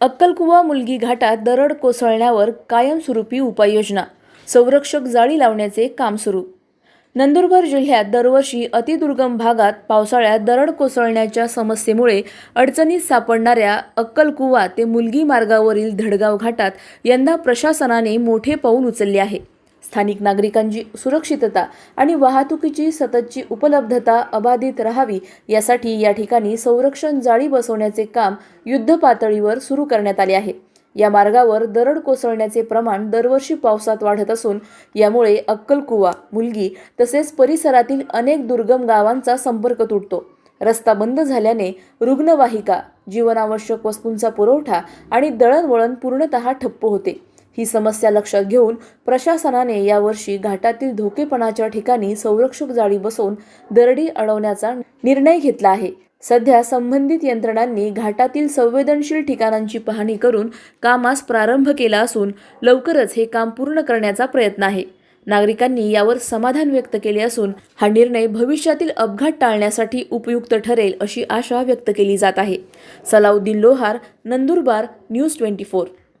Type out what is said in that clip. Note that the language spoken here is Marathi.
अक्कलकुवा मुलगी घाटात दरड कोसळण्यावर कायमस्वरूपी उपाययोजना. संरक्षक जाळी लावण्याचे काम सुरू. नंदुरबार जिल्ह्यात दरवर्षी अतिदुर्गम भागात पावसाळ्यात दरड कोसळण्याच्या समस्येमुळे अडचणीत सापडणाऱ्या अक्कलकुवा ते मुलगी मार्गावरील धडगाव घाटात यंदा प्रशासनाने मोठे पाऊल उचलले आहे. स्थानिक नागरिकांची सुरक्षितता आणि वाहतुकीची सततची उपलब्धता अबाधित राहावी यासाठी या ठिकाणी संरक्षण जाळी बसवण्याचे काम युद्धपातळीवर सुरू करण्यात आले आहे. या मार्गावर दरड कोसळण्याचे प्रमाण दरवर्षी पावसात वाढत असून यामुळे अक्कलकुवा मुलगी तसेच परिसरातील अनेक दुर्गम गावांचा संपर्क तुटतो. रस्ता बंद झाल्याने रुग्णवाहिका जीवनावश्यक वस्तूंचा पुरवठा आणि दळणवळण पूर्णतः ठप्प होते. ही समस्या लक्षात घेऊन प्रशासनाने यावर्षी घाटातील धोकेपणाच्या ठिकाणी संरक्षक जाळी बसवून दरडी अडवण्याचा निर्णय घेतला आहे. सध्या संबंधित यंत्रणांनी घाटातील संवेदनशील ठिकाणांची पाहणी करून कामास प्रारंभ केला असून लवकरच हे काम पूर्ण करण्याचा प्रयत्न आहे. नागरिकांनी यावर समाधान व्यक्त केले असून हा निर्णय भविष्यातील अपघात टाळण्यासाठी उपयुक्त ठरेल अशी आशा व्यक्त केली जात आहे. Salauddin Lohar Nandurbar news twenty four.